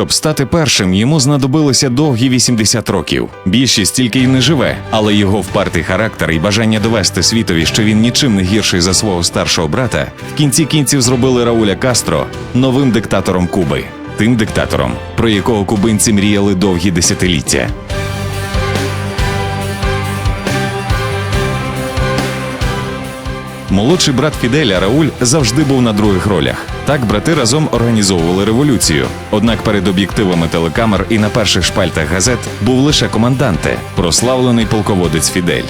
Щоб стати першим, йому знадобилося довгі 80 років. Більшість тільки й не живе, але його впартий характер і бажання довести світові, що він нічим не гірший за свого старшого брата, в кінці кінців зробили Рауля Кастро новим диктатором Куби, тим диктатором, про якого кубинці мріяли довгі десятиліття. Молодший брат Фіделя Рауль завжди був на других ролях. Так брати разом організовували революцію. Однак перед об'єктивами телекамер і на перших шпальтах газет був лише команданте, прославлений полководець Фідель.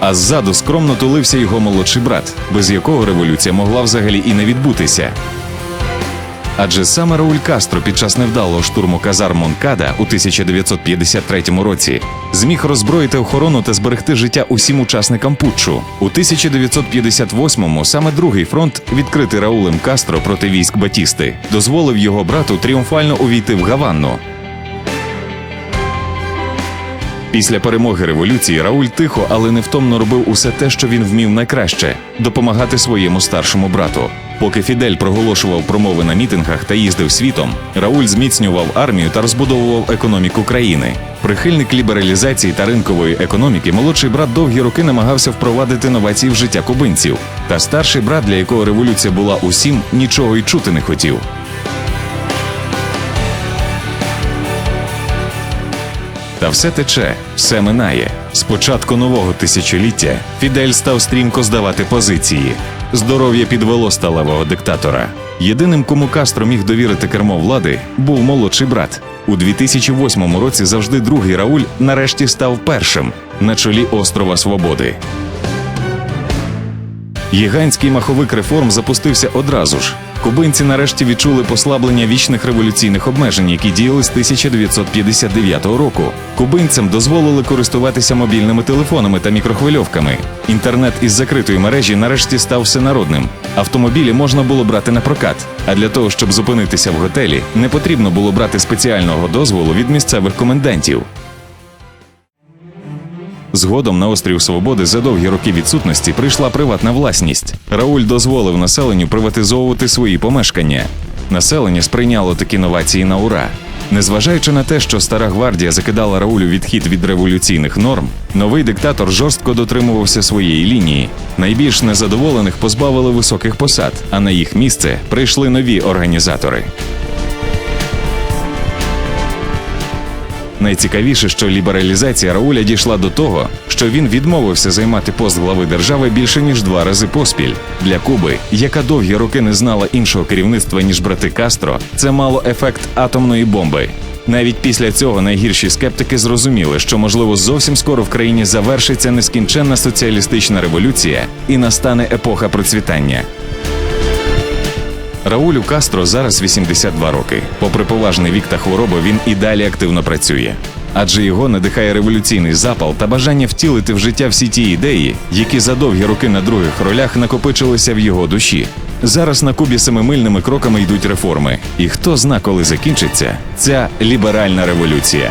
А ззаду скромно тулився його молодший брат, без якого революція могла взагалі і не відбутися. Адже саме Рауль Кастро під час невдалого штурму казар Монкада у 1953 році зміг роззброїти охорону та зберегти життя усім учасникам путчу. У 1958-му саме другий фронт, відкритий Раулем Кастро проти військ Батісти, дозволив його брату тріумфально увійти в Гаванну. Після перемоги революції Рауль тихо, але невтомно робив усе те, що він вмів найкраще допомагати своєму старшому брату. Поки Фідель проголошував промови на мітингах та їздив світом, Рауль зміцнював армію та розбудовував економіку країни. Прихильник лібералізації та ринкової економіки, молодший брат довгі роки намагався впровадити новації в життя кубинців. Та старший брат, для якого революція була усім, нічого й чути не хотів. Та все тече, все минає. З початку нового тисячоліття Фідель став стрімко здавати позиції. Здоров'я підвело сталевого диктатора. Єдиним, кому Кастро міг довірити кермо влади, був молодший брат. У 2008 році завжди другий Рауль нарешті став першим на чолі острова Свободи. Гігантський маховик реформ запустився одразу ж. Кубинці нарешті відчули послаблення вічних революційних обмежень, які діяли з 1959 року. Кубинцям дозволили користуватися мобільними телефонами та мікрохвильовками. Інтернет із закритої мережі нарешті став всенародним. Автомобілі можна було брати на прокат. А для того, щоб зупинитися в готелі, не потрібно було брати спеціального дозволу від місцевих комендантів. Згодом на острів Свободи за довгі роки відсутності прийшла приватна власність. Рауль дозволив населенню приватизовувати свої помешкання. Населення сприйняло такі новації на ура. Незважаючи на те, що стара гвардія закидала Раулю відхід від революційних норм, новий диктатор жорстко дотримувався своєї лінії. Найбільш незадоволених позбавили високих посад, а на їх місце прийшли нові організатори. Найцікавіше, що лібералізація Рауля дійшла до того, що він відмовився займати пост глави держави більше ніж два рази поспіль. Для Куби, яка довгі роки не знала іншого керівництва ніж брати Кастро, це мало ефект атомної бомби. Навіть після цього найгірші скептики зрозуміли, що можливо зовсім скоро в країні завершиться нескінченна соціалістична революція і настане епоха процвітання. Раулю Кастро зараз 82 роки. Попри поважний вік та хворобу, він і далі активно працює. Адже його надихає революційний запал та бажання втілити в життя всі ті ідеї, які за довгі роки на других ролях накопичилися в його душі. Зараз на Кубі семимильними кроками йдуть реформи, і хто зна, коли закінчиться ця ліберальна революція.